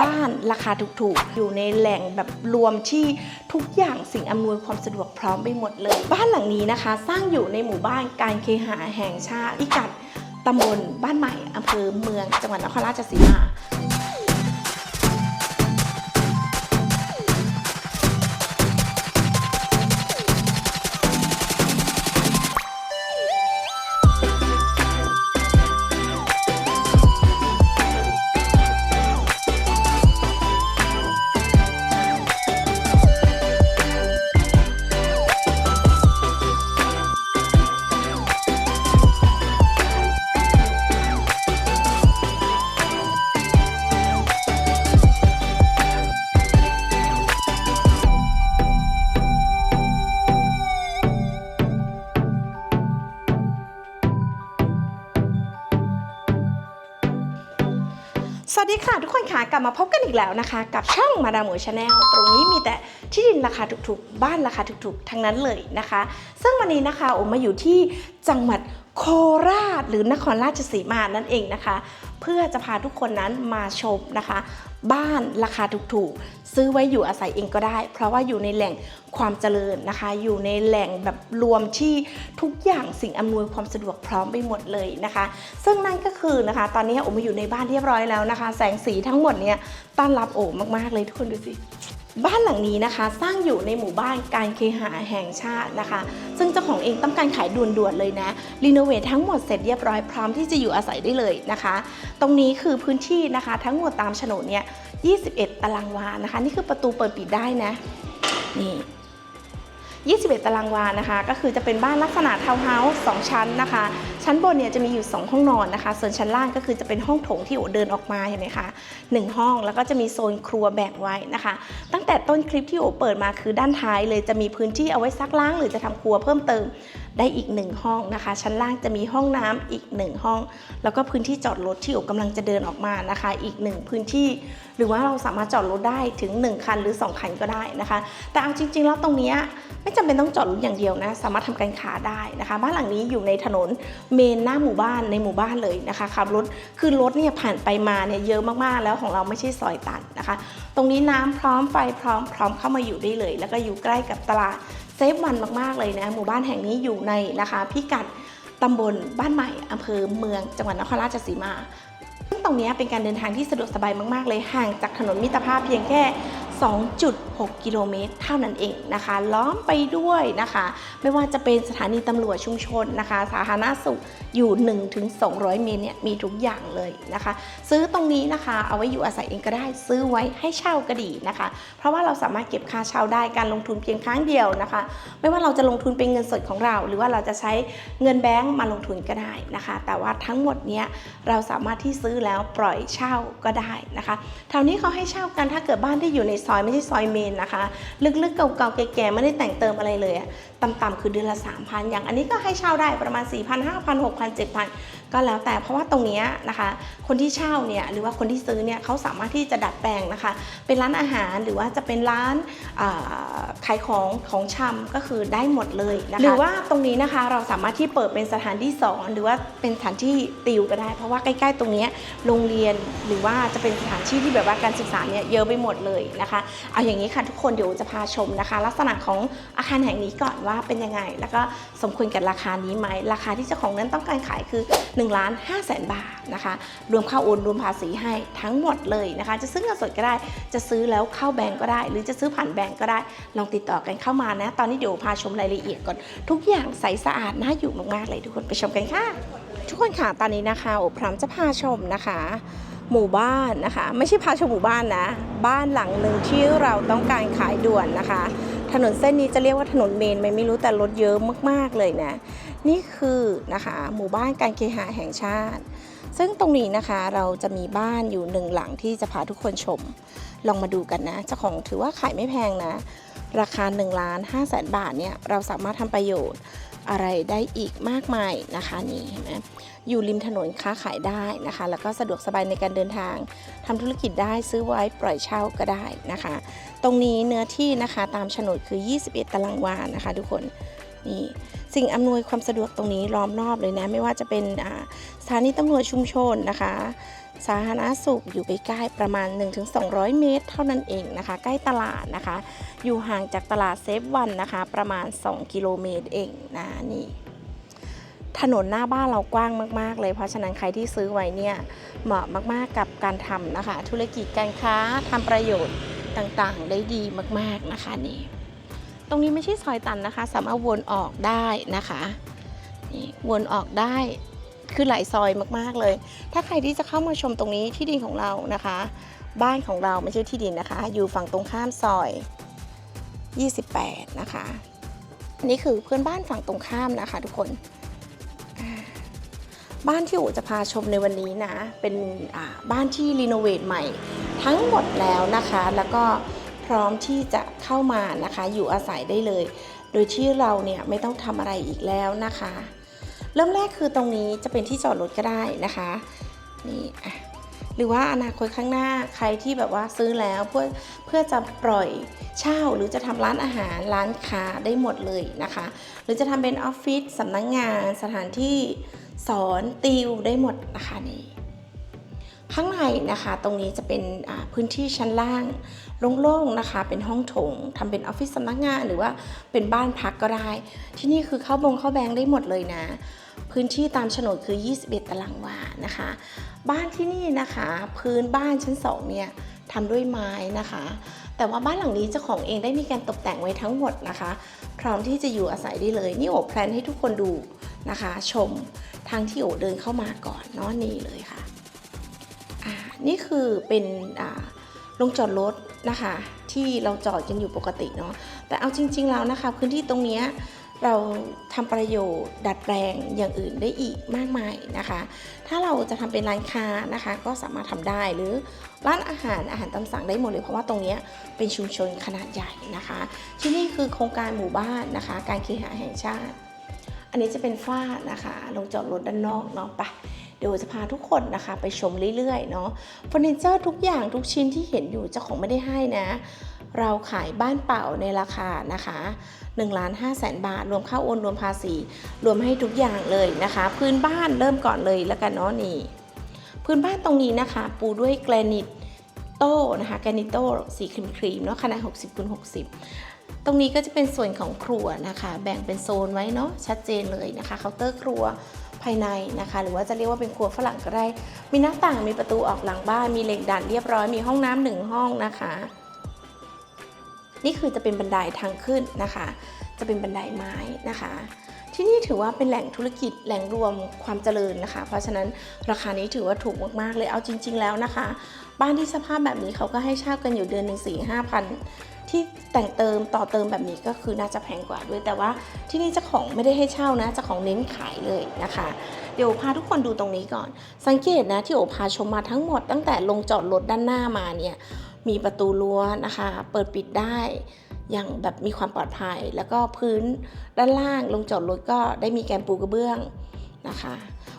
บ้านราคาถูกๆ อยู่ในแหล่งแบบรวมที่ทุกอย่างสิ่งอำนวยความสะดวกพร้อมไปหมดเลย บ้านหลังนี้นะคะ สร้างอยู่ในหมู่บ้านการเคหะแห่งชาติพิกัดตำบลบ้านใหม่อำเภอเมืองจังหวัดนครราชสีมา วัสดีค่ะทุกคนค่ะกลับมาพบกันอีกแล้วนะคะ กับช่องมาดามหมูชาแนลตรงนี้มีแต่ที่ดินราคาถูกๆ บ้านราคาถูกๆ ทั้งนั้นเลยนะคะ ซึ่งวันนี้นะคะโอมาอยู่ที่จังหวัดโคราชหรือนครราชสีมานั่นเองนะคะ เพื่อจะพาทุกคนนั้นมาชมนะคะ บ้านราคาถูกๆ ซื้อไว้อยู่อาศัยเองก็ได้ เพราะว่าอยู่ในแหล่งความเจริญนะคะ อยู่ในแหล่งแบบรวมที่ทุกอย่างสิ่งอำนวยความสะดวกพร้อมไปหมดเลยนะคะ ซึ่งนั่นก็คือนะคะ ตอนนี้โอมาอยู่ในบ้านเรียบร้อยแล้วนะคะ แสงสีทั้งหมดเนี่ยต้อนรับโอมากๆเลยทุกคนดูสิ บ้านหลังนี้นะคะ สร้างอยู่ในหมู่บ้านการเคหะแห่งชาตินะคะ ซึ่งเจ้าของเองต้องการขายด่วนๆเลยนะรีโนเวททั้งหมดเสร็จเรียบร้อยพร้อมที่จะอยู่อาศัยได้เลยนะคะ ตรงนี้คือพื้นที่นะคะ ทั้งหมดตามโฉนดเนี่ย 21 ตารางวานะคะ นี่คือประตูเปิดปิดได้นะนี่ 21 ตารางวานะคะ ก็คือจะเป็นบ้านลักษณะทาวน์เฮาส์2ชั้นนะคะ ชั้นบนเนี่ยจะมีอยู่ 2 ห้องนอนนะคะ ส่วนชั้นล่างก็คือจะเป็นห้องโถงที่โอเดินออกมาเห็นไหมคะ1ห้องแล้วก็จะมีโซนครัวแบ่งไว้นะคะ ตั้งแต่ต้นคลิปที่โอเปิดมาคือด้านท้ายเลยจะมีพื้นที่เอาไว้ซักล้าง หรือจะทำครัวเพิ่มเติมได้อีก1ห้องนะคะ ชั้นล่างจะมีห้องน้ำอีก1ห้อง แล้วก็พื้นที่จอดรถที่โอกำลังจะเดินออกมานะคะ อีก1พื้นที่ หรือว่าเราสามารถจอดรถได้ถึง 1 คันหรือ 2 คันก็ได้นะคะ แต่เอาจริง ๆ แล้วตรงนี้ไม่จำเป็นต้องจอดรถอย่างเดียวนะ สามารถทำการค้าได้นะคะ บ้านหลังนี้อยู่ในถนนเมนหน้าหมู่บ้านในหมู่บ้านเลยนะคะขับรถคือรถเนี่ยผ่านไปมาเนี่ยเยอะมากๆ แล้วของเราไม่ใช่ซอยตันนะคะ ตรงนี้น้ำพร้อมไฟพร้อมพร้อมเข้ามาอยู่ได้เลย แล้วก็อยู่ใกล้กับตลาด เซฟวันมากๆเลยนะหมู่บ้านแห่งนี้อยู่ในนะคะพิกัดตำบลบ้านใหม่อำเภอเมืองจังหวัดนครราชสีมาซึ่งตรงนี้เป็นการเดินทางที่สะดวกสบายมากๆ เลยห่างจากถนนมิตรภาพเพียงแค่ 2.6 กิโลเมตรเท่านั้นเองนะคะ ล้อมไปด้วยนะคะ ไม่ว่าจะเป็นสถานีตำรวจชุมชนนะคะ สาธารณสุขอยู่ 1-200 เมตรเนี่ยมีทุกอย่างเลยนะคะ ซื้อตรงนี้นะคะ เอาไว้อยู่อาศัยเองก็ได้ซื้อไว้ให้เช่าก็ดีนะคะ เพราะว่าเราสามารถเก็บค่าเช่าได้การลงทุนเพียงครั้งเดียวนะคะ ไม่ว่าเราจะลงทุนเป็นเงินสดของเรา หรือว่าเราจะใช้เงินแบงก์มาลงทุนก็ได้นะคะ แต่ว่าทั้งหมดเนี้ยเราสามารถที่ซื้อแล้วปล่อยเช่าก็ได้นะคะแถวนี้เขาให้เช่ากันถ้าเกิดบ้านที่อยู่ในซซอยไม่ใช่ซอยเมนนะคะ ลึกๆเก่าๆแก่ๆไม่ได้แต่งเติมอะไรเลยอะ ต่ำๆคือเดือนละ 3,000 อย่างอันนี้ก็ให้เช่าได้ประมาณ 4,000 5,000 6,000 7,000 ก็แล้วแต่เพราะว่าตรงนี้นะคะ คนที่เช่าเนี่ยหรือว่าคนที่ซื้อเนี่ยเขาสามารถที่จะดัดแปลงนะคะ เป็นร้านอาหารหรือว่าจะเป็นร้านาขายของของชำก็คือได้หมดเลยนะคะหรือว่าตรงนี้นะคะเราสามารถที่เปิดเป็นสถานที่สอนหรือว่าเป็นสถานที่ติวก็ได้ เพราะว่าใกล้ๆตรงนี้โรงเรียนหรือว่าจะเป็นสถานที่ที่แบบว่าการศึกษาเนี่ยเยอะไปหมดเลยนะคะ เอาอย่างนี้ค่ะทุกคนเดี๋ยวจะพาชมนะคะ ลักษณะของอาคารแห่งนี้ก่อนว่า่าเป็นยังไง แล้วก็สมควรกับราคานี้ไหม ราคาที่เจ้าของนั้นต้องการขายคือ1ล้าน5แสนบาทนะคะ รวมค่าโอนรวมภาษีให้ทั้งหมดเลยนะคะ จะซื้อเงินสดก็ได้ จะซื้อแล้วเข้าแบงก์ก็ได้ หรือจะซื้อผ่านแบงก์ก็ได้ ลองติดต่อกันเข้ามานะ ตอนนี้เดี๋ยวพาชมรายละเอียดก่อน ทุกอย่างใสสะอาดน่าอยู่มากๆเลยทุกคนไปชมกันค่ะ ทุกคนค่ะ ตอนนี้นะคะโอพร้อมจะพาชมนะคะหมู่บ้านนะคะ ไม่ใช่พาชมหมู่บ้านนะ บ้านหลังหนึ่งที่เราต้องการขายด่วนนะคะ ถนนเส้นนี้จะเรียกว่าถนนเมนไหมไม่รู้แต่รถเยอะมากๆเลยนะ นี่คือนะคะหมู่บ้านการเคหะแห่งชาติ ซึ่งตรงนี้นะคะเราจะมีบ้านอยู่หนึ่งหลังที่จะพาทุกคนชม ลองมาดูกันนะเจ้าของถือว่าขายไม่แพงนะ ราคา1ล้าน5แสนบาทเนี่ยเราสามารถทำประโยชน์อะไรได้อีกมากมายนะคะนี่เห็นไหม อยู่ริมถนนค้าขายได้นะคะ แล้วก็สะดวกสบายในการเดินทางทำธุรกิจได้ซื้อไว้ปล่อยเช่าก็ได้นะคะ ตรงนี้เนื้อที่นะคะตามโฉนดคือ 21 ตารางวานะคะ ทุกคนนี่สิ่งอำนวยความสะดวกตรงนี้ล้อมรอบเลยนะ ไม่ว่าจะเป็นสถานีตำรวจชุมชนนะคะ สาธารณสุขอยู่ใกล้ๆประมาณ 1-200 เมตร เท่านั้นเองนะคะ ใกล้ตลาดนะคะ อยู่ห่างจากตลาดเซฟวันนะคะ ประมาณ 2 กิโลเมตรเองนะนี่ ถนนหน้าบ้านเรากว้างมาก ๆ เลย เพราะฉะนั้นใครที่ซื้อไว้เนี่ยเหมาะมาก ๆ กับการทำนะคะ ธุรกิจการค้าทำประโยชน์ต่าง ๆ ได้ดีมาก ๆ นะคะนี่ ตรงนี้ไม่ใช่ซอยตันนะคะ สามารถวนออกได้นะคะนี่วนออกได้คือหลายซอยมาก ๆ เลย ถ้าใครที่จะเข้ามาชมตรงนี้ที่ดินของเรานะคะ บ้านของเราไม่ใช่ที่ดินนะคะ อยู่ฝั่งตรงข้ามซอย 28 นะคะ นี่คือเพื่อนบ้านฝั่งตรงข้ามนะคะ ทุกคน บ้านที่อูจะพาชมในวันนี้นะ เป็นบ้านที่รีโนเวทใหม่ ทั้งหมดแล้วนะคะ แล้วก็พร้อมที่จะเข้ามานะคะ อยู่อาศัยได้เลย โดยที่เราเนี่ยไม่ต้องทำอะไรอีกแล้วนะคะ เริ่มแรกคือตรงนี้จะเป็นที่จอดรถก็ได้นะคะ นี่อะ รือว่าอนาคตข้างหน้าใครที่แบบว่าซื้อแล้วเพื่อเพื่อจะปล่อยเช่าหรือจะทำร้านอาหารร้านค้าได้หมดเลยนะคะ หรือจะทำเป็นออฟฟิศสำนักงงานสถานที่สอนติวได้หมดนะคะนี่ข้างในนะคะตรงนี้จะเป็นพื้นที่ชั้นล่างโล่งๆนะคะ เป็นห้องโถงทำเป็นออฟฟิศสำนักงานหรือว่าเป็นบ้านพักก็ได้ ที่นี่คือเข้าบงเข้าแบงค์ได้หมดเลยนะ พื้นที่ตามโฉนดคือ 21 ตารางวานะคะ บ้านที่นี่นะคะ พื้นบ้านชั้น2เนี่ยทำด้วยไม้นะคะ แต่ว่าบ้านหลังนี้เจ้าของเองได้มีการตกแต่งไว้ทั้งหมดนะคะ พร้อมที่จะอยู่อาศัยได้เลย นี่โอแพลนให้ทุกคนดูนะคะ ชมทางที่โอเดินเข้ามาก่อนเนาะนี่เลยค่ะอ่านี่คือเป็นอ่าลงจอดรถนะคะ ที่เราจอดกันอยู่ปกติเนาะแต่เอาจริง ๆ แล้วนะคะ พื้นที่ตรงเนี้ย เราทำประโยชน์ดัดแปลงอย่างอื่นได้อีกมากมายนะคะ ถ้าเราจะทำเป็นร้านค้านะคะ ก็สามารถทำได้หรือร้านอาหารอาหารตามสั่งได้หมดเลยเพราะว่าตรงนี้เป็นชุมชนขนาดใหญ่นะคะ ที่นี่คือโครงการหมู่บ้านนะคะ การเคหะแห่งชาติ อันนี้จะเป็นฝ้านะคะลงจอดรถด้านนอกเนาะไปเดี๋ยวจะพาทุกคนนะคะไปชมเรื่อยๆเนาะเฟอร์นิเจอร์ทุกอย่างทุกชิ้นที่เห็นอยู่เจ้าของไม่ได้ให้นะ เราขายบ้านเปล่าในราคานะคะ1ล้าน5แสนบาท รวมค่าโอนรวมภาษี รวมให้ทุกอย่างเลยนะคะ พื้นบ้านเริ่มก่อนเลยแล้วกันเนาะนี่ พื้นบ้านตรงนี้นะคะ ปูด้วยแกรนิตโต้นะคะแกรนิตโต้สีครีมครีมๆเนาะขนาด 60คูณ60 ตรงนี้ก็จะเป็นส่วนของครัวนะคะ แบ่งเป็นโซนไว้เนาะชัดเจนเลยนะคะเคาน์เตอร์ครัวภายในนะคะ หรือว่าจะเรียกว่าเป็นครัวฝรั่งก็ได้ มีหน้าต่างมีประตูออกหลังบ้านมีเหล็กดัดเรียบร้อยมีห้องน้ำหนึ่งห้องนะคะ นี่คือจะเป็นบันไดทางขึ้นนะคะ จะเป็นบันไดไม้นะคะ ที่นี่ถือว่าเป็นแหล่งธุรกิจแหล่งรวมความเจริญนะคะ เพราะฉะนั้นราคานี้ถือว่าถูกมากๆเลยเอาจริง ๆ แล้วนะคะ บ้านที่สภาพแบบนี้เขาก็ให้เช่ากันอยู่เดือนหนึ่งสี่ห้าพันที่แต่งเติมต่อเติมแบบนี้ก็คือน่าจะแพงกว่าด้วย แต่ว่าที่นี่เจ้าของไม่ได้ให้เช่านะเจ้าของเน้นขายเลยนะคะ เดี๋ยวพาทุกคนดูตรงนี้ก่อน สังเกตนะที่โอพาชมมาทั้งหมดตั้งแต่ลงจอดรถด้านหน้ามาเนี่ย มีประตูรั้วนะคะ เปิดปิดได้อย่างแบบมีความปลอดภัย แล้วก็พื้นด้านล่างลงจอดรถก็ได้มีแการปูกระเบื้องนะคะ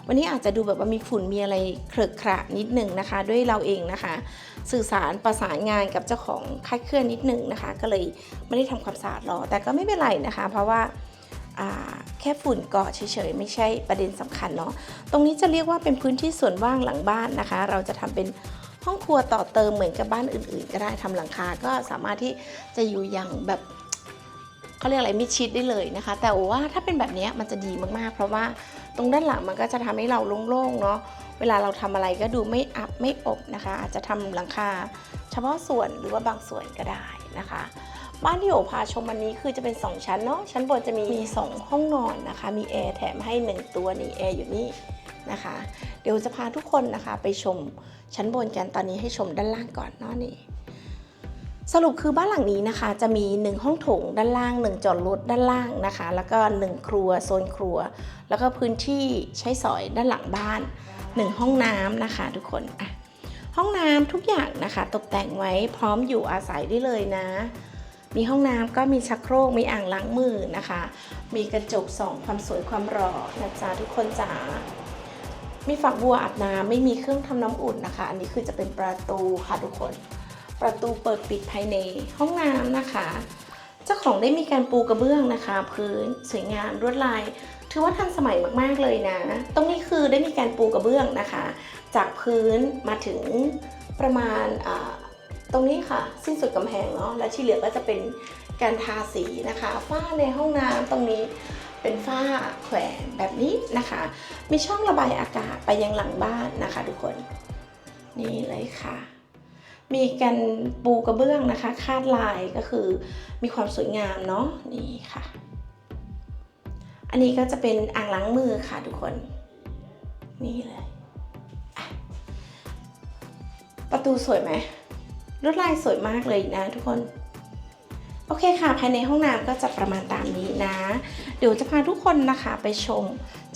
วันนี้อาจจะดูแบบว่ามีฝุ่นมีอะไรเครอะขระนิดหนึ่งนะคะ ด้วยเราเองนะคะ สื่อสารประสานงานกับเจ้าของค่ายเคลื่อนนิดหนึ่งนะคะ ก็เลยไม่ได้ทำความสะอาดหรอกแต่ก็ไม่เป็นไรนะคะ เพราะว่าอ่าแค่ฝุ่นเกาะเฉยๆไม่ใช่ประเด็นสำคัญเนาะตรงนี้จะเรียกว่าเป็นพื้นที่ส่วนว่างหลังบ้านนะคะ เราจะทำเป็น ห้องครัวต่อเติมเหมือนกับบ้านอื่น ๆ ก็ได้ทำหลังคาก็สามารถที่จะอยู่อย่างแบบเขาเรียกอะไรมิชิดได้เลยนะคะ แต่ว่าถ้าเป็นแบบนี้มันจะดีมากๆ เพราะว่าตรงด้านหลังมันก็จะทำให้เราโล่งๆเนาะเวลาเราทำอะไรก็ดูไม่อับไม่อบนะคะ อาจจะทำหลังคา เฉพาะส่วนหรือว่าบางส่วนก็ได้นะคะบ้านที่โอพาชมวันนี้คือจะเป็น 2 ชั้นเนาะชั้นบนจะมีมี 2 ห้องนอนนะคะ มีแอร์แถมให้ 1 ตัวนี่แอร์อยู่นี่ นะคะ เดี๋ยวจะพาทุกคนนะคะไปชมชั้นบนกันตอนนี้ให้ชมด้านล่างก่อนเนาะนี่สรุปคือบ้านหลังนี้นะคะ จะมี 1 ห้องโถงด้านล่าง 1 จอดรถด้านล่างนะคะ แล้วก็ 1 ครัวโซนครัว แล้วก็พื้นที่ใช้สอยด้านหลังบ้าน 1 ห้องน้ำนะคะ ทุกคนอะห้องน้ำทุกอย่างนะคะ ตกแต่งไว้พร้อมอยู่อาศัยได้เลยนะ มีห้องน้ำก็มีชักโครกมีอ่างล้างมือนะคะ มีกระจกส่องความสวยความหล่อนะจ๊ะทุกคนจ๋า มีฝักบัวอาบน้ำไม่มีเครื่องทำน้ำอุ่นนะคะ อันนี้คือจะเป็นประตูค่ะทุกคน ประตูเปิดปิดภายในห้องน้ำนะคะ เจ้าของได้มีการปูกระเบื้องนะคะ พื้นสวยงามลวดลาย ถือว่าทันสมัยมากๆเลยนะ ตรงนี้คือได้มีการปูกระเบื้องนะคะ จากพื้นมาถึงประมาณตรงนี้ค่ะ สิ้นสุดกำแพงเนาะและที่เหลือก็จะเป็นการทาสีนะคะฝ้าในห้องน้ำตรงนี้ เป็นฝ้าแขวนแบบนี้นะคะ มีช่องระบายอากาศไปยังหลังบ้านนะคะ ทุกคน นี่เลยค่ะ มีการปูกระเบื้องนะคะ คาดลายก็คือมีความสวยงามเนาะนี่ค่ะ อันนี้ก็จะเป็นอ่างล้างมือค่ะทุกคน นี่เลย ประตูสวยไหมลวดลายสวยมากเลยนะทุกคน โอเคค่ะ ภายในห้องน้ำก็จะประมาณตามนี้นะ เดี๋ยวจะพาทุกคนนะคะไปชม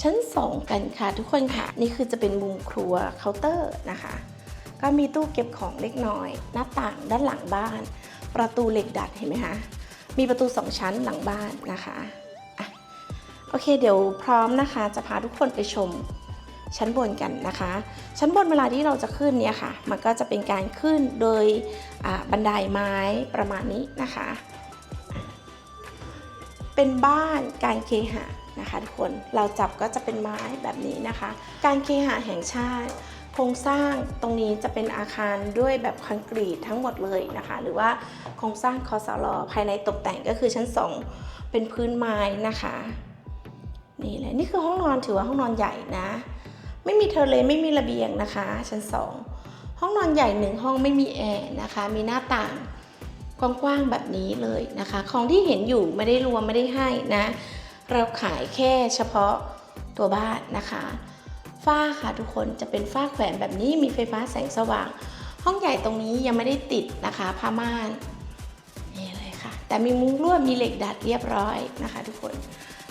ชั้น 2 กันค่ะ ทุกคนค่ะ นี่คือจะเป็นมุมครัวเคาน์เตอร์นะคะ ก็มีตู้เก็บของเล็กน้อย หน้าต่างด้านหลังบ้าน ประตูเหล็กดัดเห็นไหมคะมีประตูสองชั้นหลังบ้านนะคะอะโอเค เดี๋ยวพร้อมนะคะ จะพาทุกคนไปชมชั้นบนกันนะคะ ชั้นบนเวลาที่เราจะขึ้นเนี่ยค่ะ มันก็จะเป็นการขึ้นโดยบันไดไม้ประมาณนี้นะคะ เป็นบ้านการเคหะนะคะทุกคนเราจับก็จะเป็นไม้แบบนี้นะคะ การเคหะแห่งชาติ โครงสร้างตรงนี้จะเป็นอาคารด้วยแบบคอนกรีตทั้งหมดเลยนะคะ หรือว่าโครงสร้างคอสลอภายในตกแต่งก็คือชั้น 2 เป็นพื้นไม้นะคะนี่เลยนี่คือห้องนอนถือว่าห้องนอนใหญ่นะ ไม่มีเทเลไม่มีระเบียงนะคะ ชั้น 2 ห้องนอนใหญ่หนึ่งห้องไม่มีแอร์นะคะ มีหน้าต่าง กว้างๆแบบนี้เลยนะคะ ของที่เห็นอยู่ไม่ได้รวมไม่ได้ให้นะ เราขายแค่เฉพาะตัวบ้านนะคะฝ้าค่ะทุกคนจะเป็นฝ้าแขวนแบบนี้มีไฟฟ้าแสงสว่าง ห้องใหญ่ตรงนี้ยังไม่ได้ติดนะคะผ้าม่านนี่เลยค่ะ แต่มีมุ้งลวดมีเหล็กดัดเรียบร้อยนะคะ ทุกคน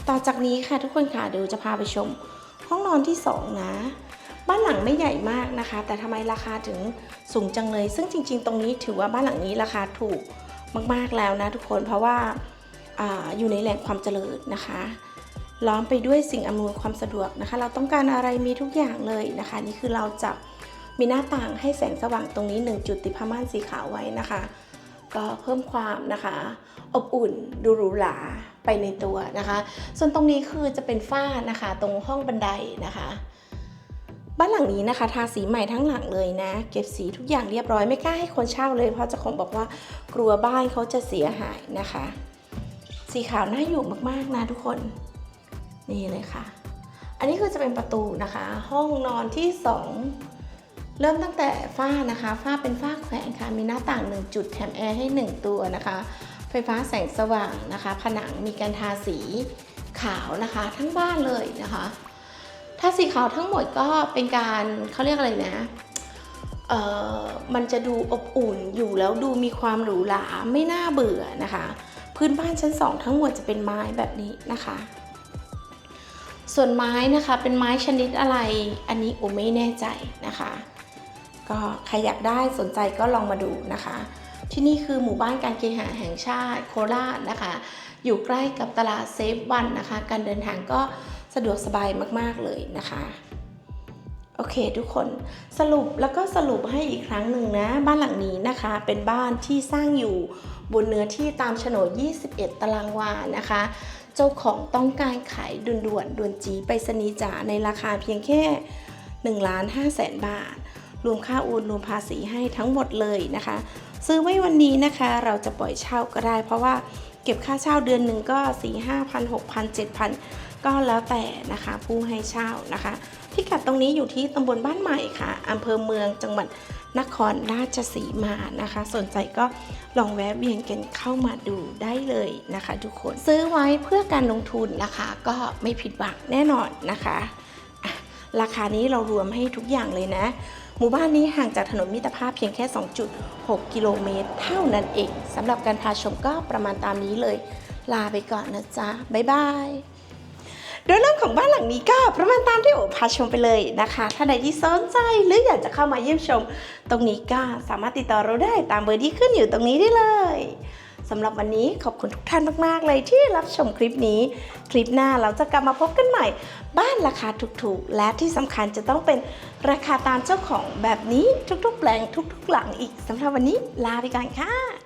ต่อจากนี้ค่ะทุกคนค่ะเดี๋ยวจะพาไปชม ห้องนอนที่สองนะ บ้านหลังไม่ใหญ่มากนะคะ แต่ทำไมราคาถึงสูงจังเลย ซึ่งจริง ๆ ตรงนี้ถือว่าบ้านหลังนี้ราคาถูกมากๆแล้วนะทุกคนเพราะว่าอาอยู่ในแหล่งความเจริญนะคะ ล้อมไปด้วยสิ่งอำนวยความสะดวกนะคะ เราต้องการอะไรมีทุกอย่างเลยนะคะ นี่คือเราจะมีหน้าต่างให้แสงสว่างตรงนี้ 1 จุดติดผ้าม่านสีขาวไว้นะคะ ก็เพิ่มความนะคะ อบอุ่นดูหรูหราไปในตัวนะคะ ส่วนตรงนี้คือจะเป็นฝ้านะคะ ตรงห้องบันไดนะคะ บ้านหลังนี้นะคะทาสีใหม่ทั้งหลังเลยนะ เก็บสีทุกอย่างเรียบร้อยไม่กล้าให้คนเช่าเลยเพราะเจ้าของบอกว่ากลัวบ้านเขาจะเสียหายนะคะ สีขาวน่าอยู่มากๆนะทุกคนนี่เลยค่ะ อันนี้คือจะเป็นประตูนะคะ ห้องนอนที่ 2 เริ่มตั้งแต่ฝ้านะคะฝ้าเป็นฝ้าแขวนค่ะมีหน้าต่าง 1 จุดแถมแอร์ให้ 1 ตัวนะคะ ไฟฟ้าแสงสว่างนะคะ ผนังมีการทาสีขาวนะคะ ทั้งบ้านเลยนะคะ ทาสีขาวทั้งหมดก็เป็นการเขาเรียกอะไรนะเออมันจะดูอบอุ่นอยู่แล้วดูมีความหรูหราไม่น่าเบื่อนะคะ พื้นบ้านชั้นสองทั้งหมดจะเป็นไม้แบบนี้นะคะ ส่วนไม้นะคะเป็นไม้ชนิดอะไรอันนี้โอไม่แน่ใจนะคะ ก็ใครอยากได้สนใจก็ลองมาดูนะคะ ที่นี่คือหมู่บ้านการเคหะแห่งชาติโคราชนะคะ อยู่ใกล้กับตลาดเซฟวันนะคะ การเดินทางก็ สะดวกสบายมากๆเลยนะคะโอเคทุกคนสรุปแล้วก็สรุปให้อีกครั้งหนึ่งนะ บ้านหลังนี้นะคะ เป็นบ้านที่สร้างอยู่บนเนื้อที่ตามโฉนด 21 ตารางวานะคะ เจ้าของต้องการขายด่วนด่วนๆด่วนจีไปรษณีจ๋าในราคาเพียงแค่1ล้าน5แสนบาท รวมค่าโอนรวมภาษีให้ทั้งหมดเลยนะคะ ซื้อไว้วันนี้นะคะ เราจะปล่อยเช่าก็ได้ เพราะว่าเก็บค่าเช่าเดือนหนึ่งก็ 4 5 0 0 6 0 0 7 0 0 ก็แล้วแต่นะคะผู้ให้เช่านะคะ พิกัดตรงนี้อยู่ที่ตำบลบ้านใหม่ค่ะอำเภอเมืองจังหวัดนครราชสีมานะคะ สนใจก็ลองแวะเวียนกันเข้ามาดูได้เลยนะคะ ทุกคนซื้อไว้เพื่อการลงทุนนะคะ ก็ไม่ผิดหวังแน่นอนนะคะะราคานี้เรารวมให้ทุกอย่างเลยนะ หมู่บ้านนี้ห่างจากถนนมิตรภาพเพียงแค่ 2.6 กิโลเมตร เท่านั้นเองสำหรับการพาชมก็ประมาณตามนี้เลย ลาไปก่อนนะจ๊ะ บ๊ายบาย โดยเรื่องของบ้านหลังนี้ก็ประมาณตามที่โอพาชมไปเลยนะคะ ถ้าใดที่สนใจหรืออยากจะเข้ามาเยี่ยมชม ตรงนี้ก็สามารถติดต่อเราได้ตามเบอร์ที่ขึ้นอยู่ตรงนี้ได้เลยสำหรับวันนี้ขอบคุณทุกท่านมาก ๆ เลยที่รับชมคลิปนี้ คลิปหน้าเราจะกลับมาพบกันใหม่ บ้านราคาถูกๆ และที่สำคัญจะต้องเป็นราคาตามเจ้าของแบบนี้ทุกๆ แปลงทุก ๆ หลังอีกสำหรับวันนี้ลาไปก่อนค่ะ